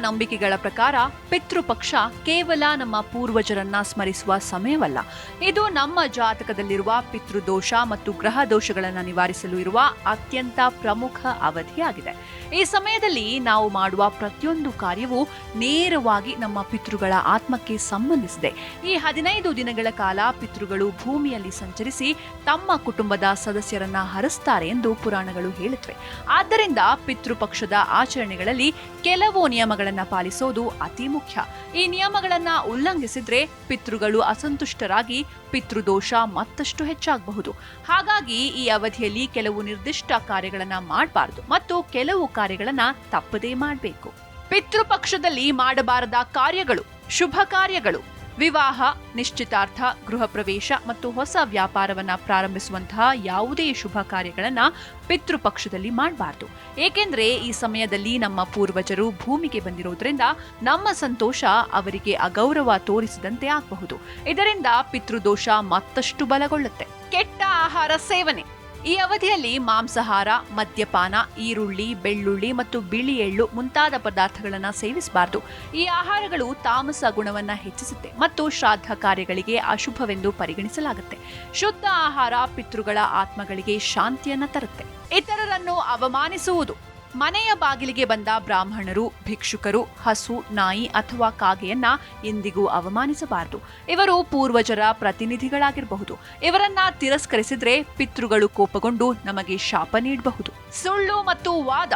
ನಂಬಿಕೆಗಳ ಪ್ರಕಾರ ಪಿತೃಪಕ್ಷ ಕೇವಲ ನಮ್ಮ ಪೂರ್ವಜರನ್ನ ಸ್ಮರಿಸುವ ಸಮಯವಲ್ಲ. ಇದು ನಮ್ಮ ಜಾತಕದಲ್ಲಿರುವ ಪಿತೃದೋಷ ಮತ್ತು ಗ್ರಹ ದೋಷಗಳನ್ನು ನಿವಾರಿಸಲು ಇರುವ ಅತ್ಯಂತ ಪ್ರಮುಖ ಅವಧಿಯಾಗಿದೆ. ಈ ಸಮಯದಲ್ಲಿ ನಾವು ಮಾಡುವ ಪ್ರತಿಯೊಂದು ಕಾರ್ಯವೂ ನೇರವಾಗಿ ನಮ್ಮ ಪಿತೃಗಳ ಆತ್ಮಕ್ಕೆ ಸಂಬಂಧಿಸಿದೆ. ಈ ಹದಿನೈದು ದಿನಗಳ ಕಾಲ ಪಿತೃಗಳು ಭೂಮಿಯಲ್ಲಿ ಸಂಚರಿಸಿ ತಮ್ಮ ಕುಟುಂಬದ ಸದಸ್ಯರನ್ನ ಹರಿಸ್ತಾರೆ ಎಂದು ಪುರಾಣಗಳು ಹೇಳುತ್ತವೆ. ಆದ್ದರಿಂದ ಪಿತೃಪಕ್ಷದ ಆಚರಣೆಗಳಲ್ಲಿ ಕೆಲವು ನಿಯಮಗಳನ್ನು ಪಾಲಿಸೋದು ಅತಿ ಮುಖ್ಯ. ಈ ನಿಯಮಗಳನ್ನ ಉಲ್ಲಂಘಿಸಿದ್ರೆ ಪಿತೃಗಳು ಅಸಂತುಷ್ಟರಾಗಿ ಪಿತೃದೋಷ ಮತ್ತಷ್ಟು ಹೆಚ್ಚಾಗಬಹುದು. ಹಾಗಾಗಿ ಈ ಅವಧಿಯಲ್ಲಿ ಕೆಲವು ನಿರ್ದಿಷ್ಟ ಕಾರ್ಯಗಳನ್ನ ಮಾಡಬಾರದು ಮತ್ತು ಕೆಲವು ಕಾರ್ಯಗಳನ್ನ ತಪ್ಪದೇ ಮಾಡಬೇಕು. ಪಿತೃಪಕ್ಷದಲ್ಲಿ ಮಾಡಬಾರದ ಕಾರ್ಯಗಳು, ಶುಭ ಕಾರ್ಯಗಳು ವಿವಾಹ, ನಿಶ್ಚಿತಾರ್ಥ ಗೃಹ ಪ್ರವೇಶ ಮತ್ತು ಹೊಸ ವ್ಯಾಪಾರವನ್ನ ಪ್ರಾರಂಭಿಸುವಂತಹ ಯಾವುದೇ ಶುಭ ಕಾರ್ಯಗಳನ್ನ ಪಿತೃಪಕ್ಷದಲ್ಲಿ ಮಾಡಬಾರ್ದು. ಏಕೆಂದ್ರೆ ಈ ಸಮಯದಲ್ಲಿ ನಮ್ಮ ಪೂರ್ವಜರು ಭೂಮಿಗೆ ಬಂದಿರೋದ್ರಿಂದ ನಮ್ಮ ಸಂತೋಷ ಅವರಿಗೆ ಅಗೌರವ ತೋರಿಸಿದಂತೆ ಆಗಬಹುದು. ಇದರಿಂದ ಪಿತೃದೋಷ ಮತ್ತಷ್ಟು ಬಲಗೊಳ್ಳುತ್ತೆ. ಕೆಟ್ಟ ಆಹಾರ ಸೇವನೆ. ಈ ಅವಧಿಯಲ್ಲಿ ಮಾಂಸಾಹಾರ, ಮದ್ಯಪಾನ, ಈರುಳ್ಳಿ, ಬೆಳ್ಳುಳ್ಳಿ ಮತ್ತು ಬಿಳಿ ಎಳ್ಳು ಮುಂತಾದ ಪದಾರ್ಥಗಳನ್ನು ಸೇವಿಸಬಾರದು. ಈ ಆಹಾರಗಳು ತಾಮಸ ಗುಣವನ್ನು ಹೆಚ್ಚಿಸುತ್ತೆ ಮತ್ತು ಶ್ರಾದ್ದ ಕಾರ್ಯಗಳಿಗೆ ಅಶುಭವೆಂದು ಪರಿಗಣಿಸಲಾಗುತ್ತೆ. ಶುದ್ಧ ಆಹಾರ ಪಿತೃಗಳ ಆತ್ಮಗಳಿಗೆ ಶಾಂತಿಯನ್ನು ತರುತ್ತೆ. ಇತರರನ್ನು ಅವಮಾನಿಸುವುದು ಮನೆಯ ಬಾಗಿಲಿಗೆ ಬಂದ ಬ್ರಾಹ್ಮಣರು, ಭಿಕ್ಷುಕರು, ಹಸು, ನಾಯಿ ಅಥವಾ ಕಾಗೆಯನ್ನ ಎಂದಿಗೂ ಅವಮಾನಿಸಬಾರದು. ಇವರು ಪೂರ್ವಜರ ಪ್ರತಿನಿಧಿಗಳಾಗಿರಬಹುದು. ಇವರನ್ನ ತಿರಸ್ಕರಿಸಿದ್ರೆ ಪಿತೃಗಳು ಕೋಪಗೊಂಡು ನಮಗೆ ಶಾಪ ನೀಡಬಹುದು. ಸುಳ್ಳು ಮತ್ತು ವಾದ.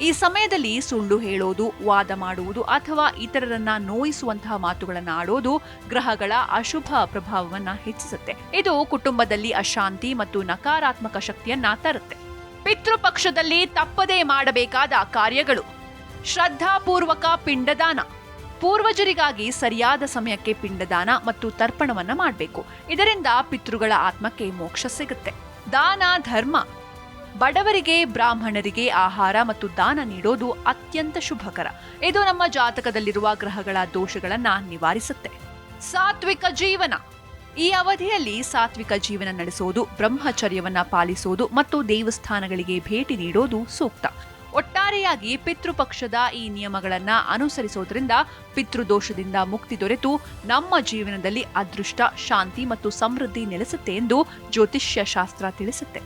ಈ ಸಮಯದಲ್ಲಿ ಸುಳ್ಳು ಹೇಳೋದು, ವಾದ ಮಾಡುವುದು ಅಥವಾ ಇತರರನ್ನ ನೋಯಿಸುವಂತಹ ಮಾತುಗಳನ್ನು ಆಡೋದು ಗ್ರಹಗಳ ಅಶುಭ ಪ್ರಭಾವವನ್ನ ಹೆಚ್ಚಿಸುತ್ತೆ. ಇದು ಕುಟುಂಬದಲ್ಲಿ ಅಶಾಂತಿ ಮತ್ತು ನಕಾರಾತ್ಮಕ ಶಕ್ತಿಯನ್ನ ತರುತ್ತೆ. ಪಿತೃಪಕ್ಷದಲ್ಲಿ ತಪ್ಪದೇ ಮಾಡಬೇಕಾದ ಕಾರ್ಯಗಳು. ಶ್ರದ್ಧಾಪೂರ್ವಕ ಪಿಂಡದಾನ. ಪೂರ್ವಜರಿಗಾಗಿ ಸರಿಯಾದ ಸಮಯಕ್ಕೆ ಪಿಂಡದಾನ ಮತ್ತು ತರ್ಪಣವನ್ನು ಮಾಡಬೇಕು. ಇದರಿಂದ ಪಿತೃಗಳ ಆತ್ಮಕ್ಕೆ ಮೋಕ್ಷ ಸಿಗುತ್ತೆ. ದಾನ, ಧರ್ಮ. ಬಡವರಿಗೆ, ಬ್ರಾಹ್ಮಣರಿಗೆ ಆಹಾರ ಮತ್ತು ದಾನ ನೀಡೋದು ಅತ್ಯಂತ ಶುಭಕರ. ಇದು ನಮ್ಮ ಜಾತಕದಲ್ಲಿರುವ ಗ್ರಹಗಳ ದೋಷಗಳನ್ನು ನಿವಾರಿಸುತ್ತೆ. ಸಾತ್ವಿಕ ಜೀವನ. ಈ ಅವಧಿಯಲ್ಲಿ ಸಾತ್ವಿಕ ಜೀವನ ನಡೆಸೋದು, ಬ್ರಹ್ಮಚರ್ಯವನ್ನ ಪಾಲಿಸೋದು ಮತ್ತು ದೇವಸ್ಥಾನಗಳಿಗೆ ಭೇಟಿ ನೀಡೋದು ಸೂಕ್ತ. ಒಟ್ಟಾರೆಯಾಗಿ ಪಿತೃಪಕ್ಷದ ಈ ನಿಯಮಗಳನ್ನ ಅನುಸರಿಸೋದ್ರಿಂದ ಪಿತೃದೋಷದಿಂದ ಮುಕ್ತಿ ದೊರೆತು, ನಮ್ಮ ಜೀವನದಲ್ಲಿ ಅದೃಷ್ಟ, ಶಾಂತಿ ಮತ್ತು ಸಮೃದ್ಧಿ ನೆಲೆಸುತ್ತೆ ಎಂದು ಜ್ಯೋತಿಷ್ಯ ಶಾಸ್ತ್ರ ತಿಳಿಸುತ್ತೆ.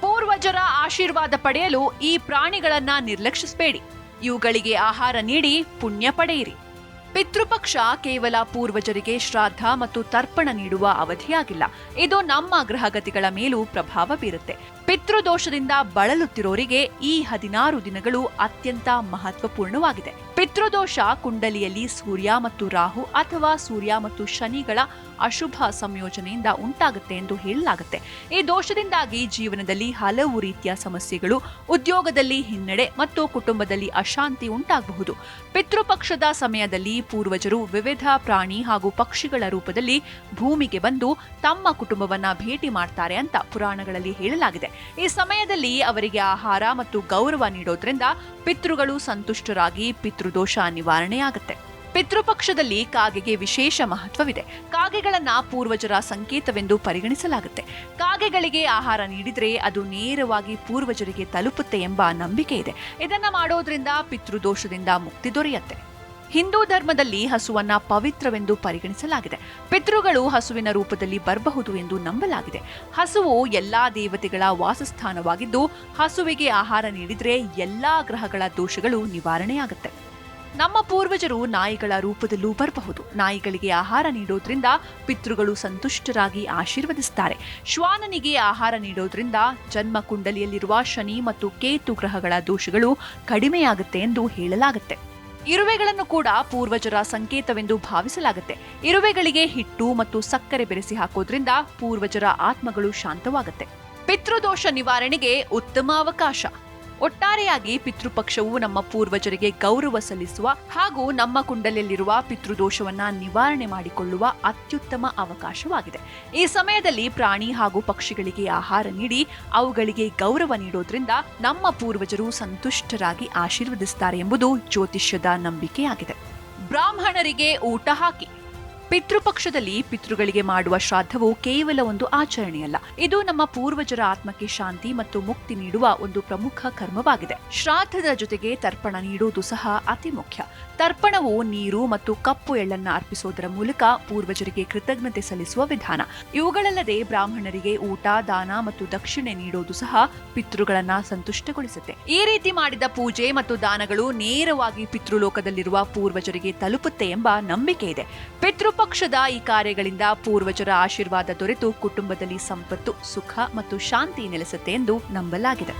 ಪೂರ್ವಜರ ಆಶೀರ್ವಾದ ಪಡೆಯಲು ಈ ಪ್ರಾಣಿಗಳನ್ನ ನಿರ್ಲಕ್ಷಿಸಬೇಡಿ. ಇವುಗಳಿಗೆ ಆಹಾರ ನೀಡಿ, ಪುಣ್ಯ ಪಡೆಯಿರಿ. ಪಿತೃಪಕ್ಷ ಕೇವಲ ಪೂರ್ವಜರಿಗೆ ಶ್ರಾದ್ದ ಮತ್ತು ತರ್ಪಣ ನೀಡುವ ಅವಧಿಯಾಗಿಲ್ಲ. ಇದು ನಮ್ಮ ಗ್ರಹಗತಿಗಳ ಮೇಲೂ ಪ್ರಭಾವ ಬೀರುತ್ತೆ. ಪಿತೃದೋಷದಿಂದ ಬಳಲುತ್ತಿರೋರಿಗೆ ಈ ಹದಿನಾರು ದಿನಗಳು ಅತ್ಯಂತ ಮಹತ್ವಪೂರ್ಣವಾಗಿದೆ. ಪಿತೃದೋಷ, ಕುಂಡಲಿಯಲ್ಲಿ ಸೂರ್ಯ ಮತ್ತು ರಾಹು ಅಥವಾ ಸೂರ್ಯ ಮತ್ತು ಶನಿಗಳ ಅಶುಭ ಸಂಯೋಜನೆಯಿಂದ ಉಂಟಾಗುತ್ತೆ ಎಂದು ಹೇಳಲಾಗುತ್ತೆ. ಈ ದೋಷದಿಂದಾಗಿ ಜೀವನದಲ್ಲಿ ಹಲವು ರೀತಿಯ ಸಮಸ್ಯೆಗಳು, ಉದ್ಯೋಗದಲ್ಲಿ ಹಿನ್ನಡೆ ಮತ್ತು ಕುಟುಂಬದಲ್ಲಿ ಅಶಾಂತಿ ಉಂಟಾಗಬಹುದು. ಪಿತೃಪಕ್ಷದ ಸಮಯದಲ್ಲಿ ಪೂರ್ವಜರು ವಿವಿಧ ಪ್ರಾಣಿ ಹಾಗೂ ಪಕ್ಷಿಗಳ ರೂಪದಲ್ಲಿ ಭೂಮಿಗೆ ಬಂದು ತಮ್ಮ ಕುಟುಂಬವನ್ನ ಭೇಟಿ ಮಾಡ್ತಾರೆ ಅಂತ ಪುರಾಣಗಳಲ್ಲಿ ಹೇಳಲಾಗಿದೆ. ಈ ಸಮಯದಲ್ಲಿ ಅವರಿಗೆ ಆಹಾರ ಮತ್ತು ಗೌರವ ನೀಡೋದ್ರಿಂದ ಪಿತೃಗಳು ಸಂತುಷ್ಟರಾಗಿ ಪಿತೃದೋಷ ನಿವಾರಣೆಯಾಗುತ್ತೆ. ಪಿತೃಪಕ್ಷದಲ್ಲಿ ಕಾಗೆಗೆ ವಿಶೇಷ ಮಹತ್ವವಿದೆ. ಕಾಗೆಗಳನ್ನ ಪೂರ್ವಜರ ಸಂಕೇತವೆಂದು ಪರಿಗಣಿಸಲಾಗುತ್ತೆ. ಕಾಗೆಗಳಿಗೆ ಆಹಾರ ನೀಡಿದರೆ ಅದು ನೇರವಾಗಿ ಪೂರ್ವಜರಿಗೆ ತಲುಪುತ್ತೆ ಎಂಬ ನಂಬಿಕೆ ಇದೆ. ಇದನ್ನ ಮಾಡೋದ್ರಿಂದ ಪಿತೃದೋಷದಿಂದ ಮುಕ್ತಿ ದೊರೆಯುತ್ತೆ. ಹಿಂದೂ ಧರ್ಮದಲ್ಲಿ ಹಸುವನ್ನ ಪವಿತ್ರವೆಂದು ಪರಿಗಣಿಸಲಾಗಿದೆ. ಪಿತೃಗಳು ಹಸುವಿನ ರೂಪದಲ್ಲಿ ಬರಬಹುದು ಎಂದು ನಂಬಲಾಗಿದೆ. ಹಸುವು ಎಲ್ಲಾ ದೇವತೆಗಳ ವಾಸಸ್ಥಾನವಾಗಿದ್ದು, ಹಸುವಿಗೆ ಆಹಾರ ನೀಡಿದರೆ ಎಲ್ಲಾ ಗ್ರಹಗಳ ದೋಷಗಳು ನಿವಾರಣೆಯಾಗುತ್ತೆ. ನಮ್ಮ ಪೂರ್ವಜರು ನಾಯಿಗಳ ರೂಪದಲ್ಲೂ ಬರಬಹುದು. ನಾಯಿಗಳಿಗೆ ಆಹಾರ ನೀಡೋದ್ರಿಂದ ಪಿತೃಗಳು ಸಂತುಷ್ಟರಾಗಿ ಆಶೀರ್ವದಿಸುತ್ತಾರೆ ಶ್ವಾನನಿಗೆ ಆಹಾರ ನೀಡೋದ್ರಿಂದ ಜನ್ಮ ಕುಂಡಲಿಯಲ್ಲಿರುವ ಶನಿ ಮತ್ತು ಕೇತು ಗ್ರಹಗಳ ದೋಷಗಳು ಕಡಿಮೆಯಾಗುತ್ತೆ ಎಂದು ಹೇಳಲಾಗುತ್ತೆ. ಇರುವೆಗಳನ್ನು ಕೂಡ ಪೂರ್ವಜರ ಸಂಕೇತವೆಂದು ಭಾವಿಸಲಾಗುತ್ತೆ. ಇರುವೆಗಳಿಗೆ ಹಿಟ್ಟು ಮತ್ತು ಸಕ್ಕರೆ ಬೆರೆಸಿ ಹಾಕೋದ್ರಿಂದ ಪೂರ್ವಜರ ಆತ್ಮಗಳು ಶಾಂತವಾಗುತ್ತೆ. ಪಿತೃದೋಷ ನಿವಾರಣೆಗೆ ಉತ್ತಮ ಅವಕಾಶ. ಒಟ್ಟಾರೆಯಾಗಿ ಪಿತೃಪಕ್ಷವು ನಮ್ಮ ಪೂರ್ವಜರಿಗೆ ಗೌರವ ಸಲ್ಲಿಸುವ ಹಾಗೂ ನಮ್ಮ ಕುಂಡಲಿಯಲ್ಲಿರುವ ಪಿತೃದೋಷವನ್ನ ನಿವಾರಣೆ ಮಾಡಿಕೊಳ್ಳುವ ಅತ್ಯುತ್ತಮ ಅವಕಾಶವಾಗಿದೆ. ಈ ಸಮಯದಲ್ಲಿ ಪ್ರಾಣಿ ಹಾಗೂ ಪಕ್ಷಿಗಳಿಗೆ ಆಹಾರ ನೀಡಿ ಅವುಗಳಿಗೆ ಗೌರವ ನೀಡೋದ್ರಿಂದ ನಮ್ಮ ಪೂರ್ವಜರು ಸಂತುಷ್ಟರಾಗಿ ಆಶೀರ್ವದಿಸುತ್ತಾರೆ ಎಂಬುದು ಜ್ಯೋತಿಷ್ಯದ ನಂಬಿಕೆಯಾಗಿದೆ. ಬ್ರಾಹ್ಮಣರಿಗೆ ಊಟ ಹಾಕಿ. ಪಿತೃಪಕ್ಷದಲ್ಲಿ ಪಿತೃಗಳಿಗೆ ಮಾಡುವ ಶ್ರಾದ್ದವು ಕೇವಲ ಒಂದು ಆಚರಣೆಯಲ್ಲ. ಇದು ನಮ್ಮ ಪೂರ್ವಜರ ಆತ್ಮಕ್ಕೆ ಶಾಂತಿ ಮತ್ತು ಮುಕ್ತಿ ನೀಡುವ ಒಂದು ಪ್ರಮುಖ ಕರ್ಮವಾಗಿದೆ. ಶ್ರಾದ್ದದ ಜೊತೆಗೆ ತರ್ಪಣ ನೀಡುವುದು ಸಹ ಅತಿ ಮುಖ್ಯ. ತರ್ಪಣವು ನೀರು ಮತ್ತು ಕಪ್ಪು ಎಳ್ಳನ್ನ ಅರ್ಪಿಸುವುದರ ಮೂಲಕ ಪೂರ್ವಜರಿಗೆ ಕೃತಜ್ಞತೆ ಸಲ್ಲಿಸುವ ವಿಧಾನ. ಇವುಗಳಲ್ಲದೆ ಬ್ರಾಹ್ಮಣರಿಗೆ ಊಟ, ದಾನ ಮತ್ತು ದಕ್ಷಿಣೆ ನೀಡುವುದು ಸಹ ಪಿತೃಗಳನ್ನ ಸಂತುಷ್ಟಗೊಳಿಸುತ್ತೆ. ಈ ರೀತಿ ಮಾಡಿದ ಪೂಜೆ ಮತ್ತು ದಾನಗಳು ನೇರವಾಗಿ ಪಿತೃಲೋಕದಲ್ಲಿರುವ ಪೂರ್ವಜರಿಗೆ ತಲುಪುತ್ತೆ ಎಂಬ ನಂಬಿಕೆ ಇದೆ. ಪಿತೃಪಕ್ಷದ ಈ ಕಾರ್ಯಗಳಿಂದ ಪೂರ್ವಜರ ಆಶೀರ್ವಾದ ದೊರೆತು ಕುಟುಂಬದಲ್ಲಿ ಸಂಪತ್ತು ಸುಖ ಮತ್ತು ಶಾಂತಿ ನೆಲೆಸುತ್ತೆ ಎಂದು ನಂಬಲಾಗಿದೆ.